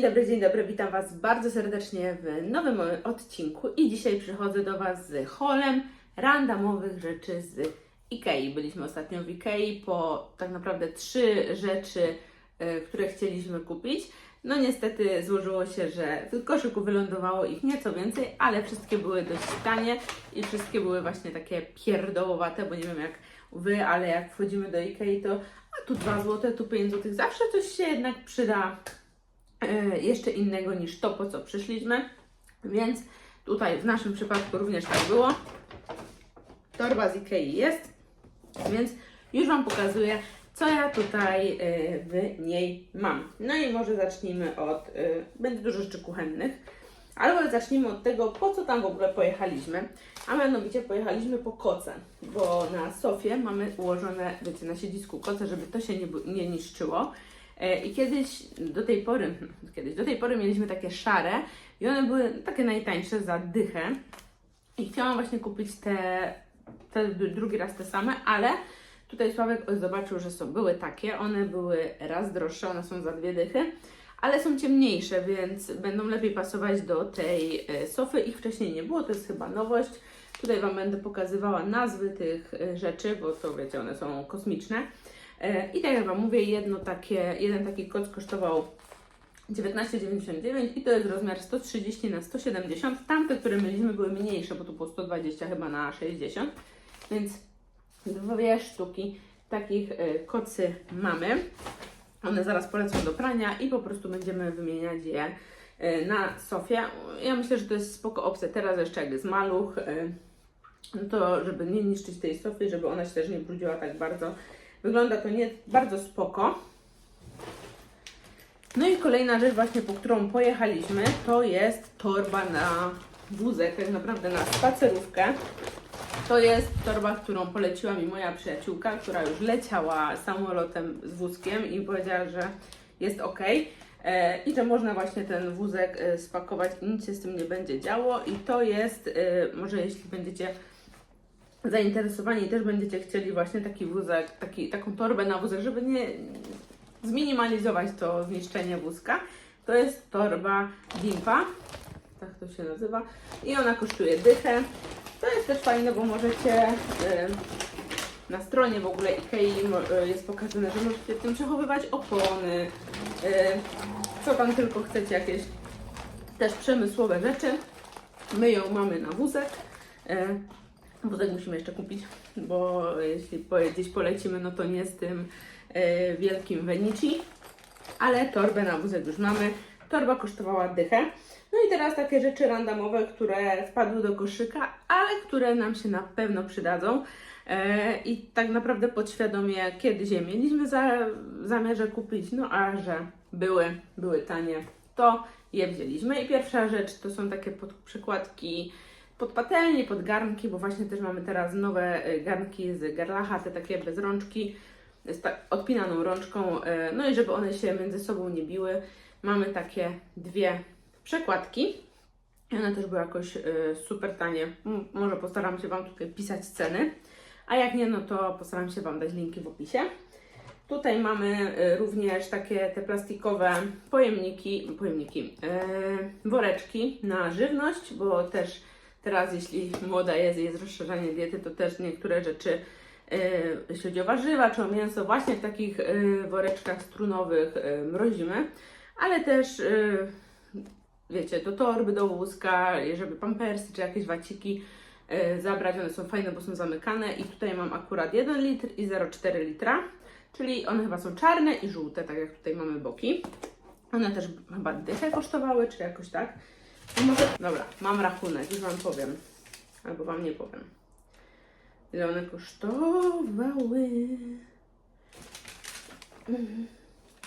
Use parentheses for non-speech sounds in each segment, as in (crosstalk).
Dzień dobry, dzień dobry, witam Was bardzo serdecznie w nowym odcinku i dzisiaj przychodzę do Was z holem randomowych rzeczy z Ikei. Byliśmy ostatnio w Ikei po tak naprawdę trzy rzeczy, e, które chcieliśmy kupić. No niestety złożyło się, że w koszyku wylądowało ich nieco więcej, ale wszystkie były dość tanie i wszystkie były właśnie takie pierdołowate, bo nie wiem jak Wy, ale jak wchodzimy do Ikei to a tu 2 zł, tu 5 zł, zawsze coś się jednak przyda jeszcze innego niż to, po co przyszliśmy. Więc tutaj w naszym przypadku również tak było. Torba z Ikei jest, więc już Wam pokazuję, co ja tutaj e, w niej mam. No i może zacznijmy od, e, będzie dużo rzeczy kuchennych, ale zacznijmy od tego, po co tam w ogóle pojechaliśmy. A mianowicie pojechaliśmy po koce, bo na sofie mamy ułożone, wiecie, na siedzisku koce, żeby to się nie, nie niszczyło. E, I kiedyś do tej pory, (laughs) kiedyś do tej pory mieliśmy takie szare i one były takie najtańsze za dychę. I chciałam właśnie kupić te, te drugi raz te same, ale tutaj Sławek zobaczył, że są, były takie, one były raz droższe, one są za dwie dychy, ale są ciemniejsze, więc będą lepiej pasować do tej e, sofy. Ich wcześniej nie było, to jest chyba nowość. Tutaj Wam będę pokazywała nazwy tych e, rzeczy, bo to wiecie, one są kosmiczne. E, I tak jak Wam mówię, jedno takie, jeden taki koc kosztował 19,99 i to jest rozmiar 130 na 170. Tamte, które mieliśmy, były mniejsze, bo to było 120 chyba na 60, więc dwie sztuki takich e, kocy mamy. One zaraz polecą do prania i po prostu będziemy wymieniać je e, na sofie. Ja myślę, że to jest spoko opcja. Teraz jeszcze jak jest maluch, no to żeby nie niszczyć tej sofy, żeby ona się też nie brudziła tak bardzo. Wygląda to nie bardzo spoko. No i kolejna rzecz właśnie, po którą pojechaliśmy, to jest torba na wózek, tak naprawdę na spacerówkę. To jest torba, którą poleciła mi moja przyjaciółka, która już leciała samolotem z wózkiem i powiedziała, że jest ok. E, I że można właśnie ten wózek e, spakować i nic się z tym nie będzie działo. I to jest, e, może jeśli będziecie zainteresowani też będziecie chcieli właśnie taki wózek, taki, taką torbę na wózek, żeby nie zminimalizować to zniszczenie wózka, to jest torba Dimpa, tak to się nazywa, i ona kosztuje dychę. To jest też fajne, bo możecie y, na stronie w ogóle Ikei y, jest pokazane, że możecie w tym przechowywać opony, y, co tam tylko chcecie, jakieś też przemysłowe rzeczy. My ją mamy na wózek. Wózek musimy jeszcze kupić, bo jeśli gdzieś polecimy, no to nie z tym y, wielkim Venici. Ale torbę na wózek już mamy. Torba kosztowała dychę. No i teraz takie rzeczy randomowe, które wpadły do koszyka, ale które nam się na pewno przydadzą. E, I tak naprawdę podświadomie kiedyś je mieliśmy za, zamiarze kupić, no a że były, były tanie, to je wzięliśmy. I pierwsza rzecz to są takie pod, przykładki pod patelnię, pod garnki, bo właśnie też mamy teraz nowe e, garnki z Garlacha, te takie bez rączki, z ta, odpinaną rączką, e, no i żeby one się między sobą nie biły, mamy takie dwie przekładki. I one też były jakoś e, super tanie. Może postaram się Wam tutaj pisać ceny, a jak nie, no to postaram się Wam dać linki w opisie. Tutaj mamy również takie te plastikowe pojemniki, pojemniki, woreczki na żywność, bo też teraz jeśli młoda jest i jest rozszerzanie diety, to też niektóre rzeczy, e, jeśli chodzi o warzywa czy o mięso, właśnie w takich e, woreczkach strunowych e, mrozimy, ale też e, wiecie, do torby, do wózka, żeby pampersy czy jakieś waciki e, zabrać, one są fajne, bo są zamykane i tutaj mam akurat 1 litr i 0,4 litra, czyli one chyba są czarne i żółte, tak jak tutaj mamy boki. One też chyba dychę kosztowały, czy jakoś tak. Dobra, mam rachunek, już Wam powiem. Albo Wam nie powiem. Ile one kosztowały? Mhm.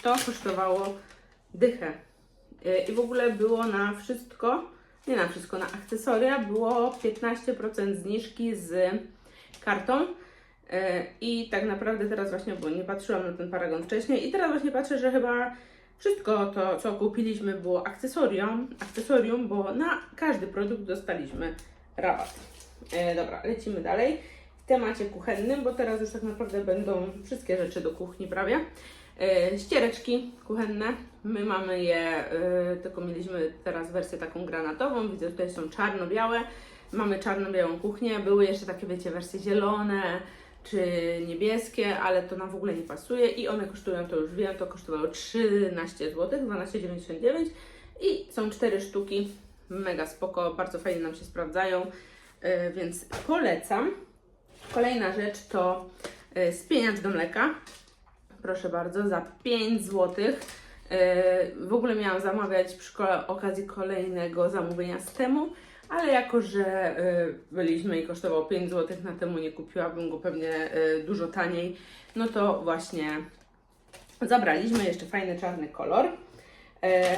To kosztowało dychę. Yy, I w ogóle było na wszystko, nie na wszystko, na akcesoria było 15% zniżki z kartą. Yy, I tak naprawdę teraz właśnie, bo nie patrzyłam na ten paragon wcześniej, i teraz właśnie patrzę, że chyba wszystko to, co kupiliśmy, było akcesorium, akcesorium bo na każdy produkt dostaliśmy rabat. E, dobra, lecimy dalej. W temacie kuchennym, bo teraz już tak naprawdę będą wszystkie rzeczy do kuchni prawie. E, ściereczki kuchenne, My mamy je, y, tylko mieliśmy teraz wersję taką granatową, widzę tutaj są czarno-białe, mamy czarno-białą kuchnię, były jeszcze takie wiecie wersje zielone czy niebieskie, ale to nam w ogóle nie pasuje i one kosztują, to już wiem, to kosztowało 13 zł, 12,99 i są cztery sztuki, mega spoko, bardzo fajnie nam się sprawdzają, y, więc polecam. Kolejna rzecz to y, spieniacz do mleka. Proszę bardzo, za 5 zł. W ogóle miałam zamawiać przy okazji kolejnego zamówienia z temu, ale jako, że y, byliśmy i kosztował 5 zł, na temu nie kupiłabym go pewnie y, dużo taniej, no to właśnie zabraliśmy jeszcze fajny czarny kolor. E,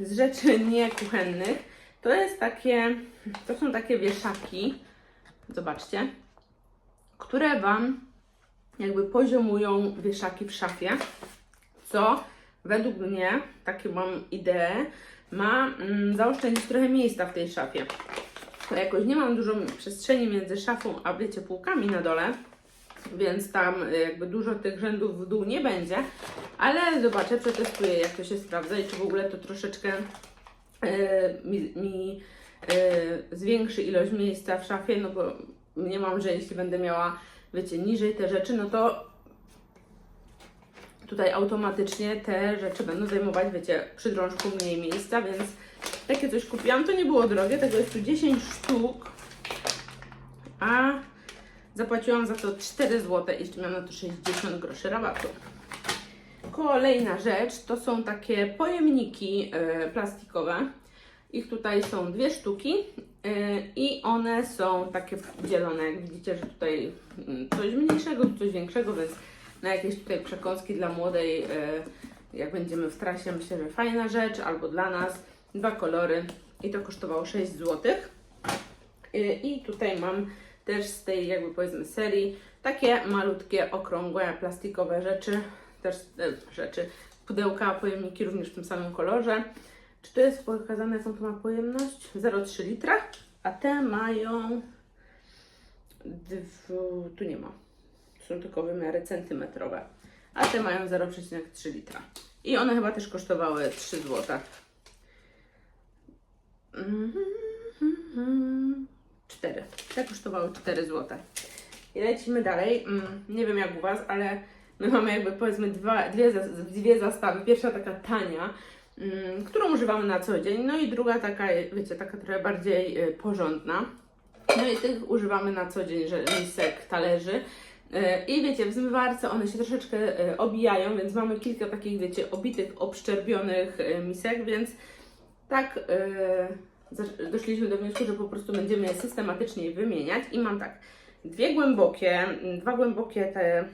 Z rzeczy niekuchennych to jest takie, to są takie wieszaki, zobaczcie, które Wam jakby poziomują wieszaki w szafie, co według mnie, takie mam ideę, ma mm, zaoszczędzić trochę miejsca w tej szafie. Jakoś nie mam dużo przestrzeni między szafą a wiecie półkami na dole, więc tam y, jakby dużo tych rzędów w dół nie będzie, ale zobaczę, przetestuję jak to się sprawdza i czy w ogóle to troszeczkę y, mi, mi y, zwiększy ilość miejsca w szafie, no bo nie mam, że jeśli będę miała, wiecie, niżej te rzeczy, no to tutaj automatycznie te rzeczy będą zajmować, wiecie, przy drążku mniej miejsca, więc takie coś kupiłam. To nie było drogie, tego jest tu 10 sztuk, a zapłaciłam za to 4 zł jeszcze miałam na to 60 groszy rabatu. Kolejna rzecz to są takie pojemniki e, plastikowe. Ich tutaj są dwie sztuki e, i one są takie dzielone. Jak widzicie, że tutaj mm, coś mniejszego, coś większego, więc na jakieś tutaj przekąski dla młodej, e, jak będziemy w trasie, myślę, że fajna rzecz, albo dla nas. Dwa kolory i to kosztowało 6 zł. I tutaj mam też z tej jakby powiedzmy serii takie malutkie, okrągłe, plastikowe rzeczy, też e, rzeczy, pudełka, pojemniki również w tym samym kolorze. Czy to jest pokazane, jaką to ma pojemność? 0,3 litra, a te mają, tu nie ma, są tylko wymiary centymetrowe, a te mają 0,3 litra. I one chyba też kosztowały 3 zł. Mhm. 4. Te kosztowały 4 zł. I lecimy dalej. Mm, Nie wiem jak u Was, ale my mamy jakby powiedzmy dwa, dwie, dwie zastawy. Pierwsza taka tania, mm, którą używamy na co dzień, no i druga taka, wiecie, taka trochę bardziej y, porządna. No i tych używamy na co dzień, że misek, talerzy. Y, I wiecie, w zmywarce one się troszeczkę y, obijają, więc mamy kilka takich, wiecie, obitych, obszczerbionych y, misek, więc tak doszliśmy do wniosku, że po prostu będziemy je systematycznie wymieniać. I mam tak, dwie głębokie, mm, dwa głębokie te,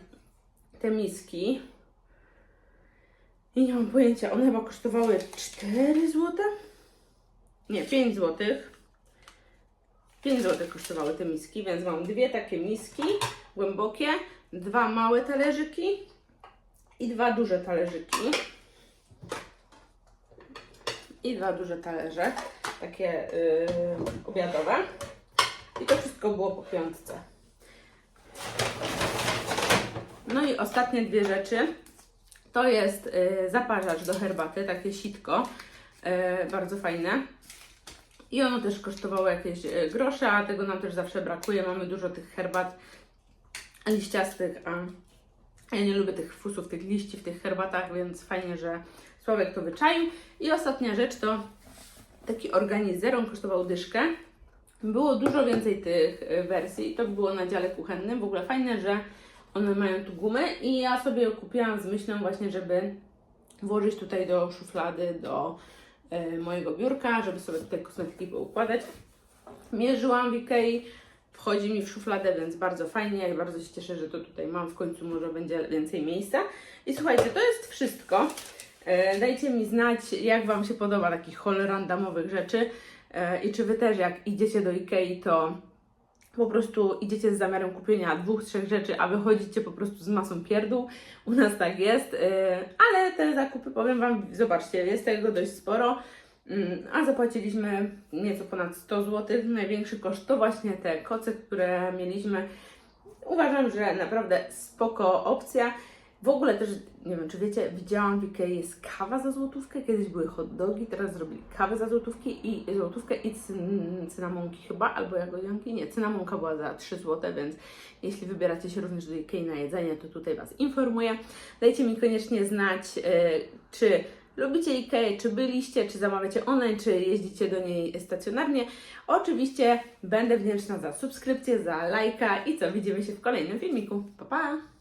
te miski. I nie mam pojęcia, one chyba kosztowały 4 zł? Nie, 5 zł. 5 zł kosztowały te miski, więc mam dwie takie miski głębokie, dwa małe talerzyki i dwa duże talerzyki. I dwa duże talerze, takie yy, obiadowe. I to wszystko było po piątce. No i ostatnie dwie rzeczy. To jest y, zaparzacz do herbaty, takie sitko, y, bardzo fajne. I ono też kosztowało jakieś y, grosze, a tego nam też zawsze brakuje. Mamy dużo tych herbat liściastych, a ja nie lubię tych fusów, tych liści w tych herbatach, więc fajnie, że Sławek to wyczaił. I ostatnia rzecz to taki organizer, on kosztował dyszkę. Było dużo więcej tych y, wersji, to było na dziale kuchennym. W ogóle fajne, że one mają tu gumy i ja sobie kupiłam z myślą właśnie, żeby włożyć tutaj do szuflady, do mojego biurka, żeby sobie tutaj kosmetyki poukładać. Mierzyłam w Ikei, wchodzi mi w szufladę, więc bardzo fajnie. Ja bardzo się cieszę, że to tutaj mam. W końcu może będzie więcej miejsca. I słuchajcie, to jest wszystko. E, Dajcie mi znać, jak Wam się podoba takich haul randomowych rzeczy e, i czy Wy też jak idziecie do Ikei, to po prostu idziecie z zamiarem kupienia dwóch, trzech rzeczy, a wychodzicie po prostu z masą pierdół. U nas tak jest, e, ale te zakupy, powiem Wam, zobaczcie, jest tego dość sporo. Mm, A zapłaciliśmy nieco ponad 100 zł. Największy koszt to właśnie te koce, które mieliśmy. Uważam, że naprawdę spoko opcja. W ogóle też, nie wiem czy wiecie, widziałam w Ikei jest kawa za złotówkę, kiedyś były hot dogi, teraz zrobili kawę za złotówki i złotówkę i cyn, cynamonki chyba, albo jagodionki, nie, cynamonka była za 3 zł, więc jeśli wybieracie się również do Ikei na jedzenie, to tutaj Was informuję. Dajcie mi koniecznie znać, e, czy lubicie Ikea, czy byliście, czy zamawiacie online, czy jeździcie do niej stacjonarnie. Oczywiście będę wdzięczna za subskrypcję, za lajka i co, widzimy się w kolejnym filmiku. Pa, pa!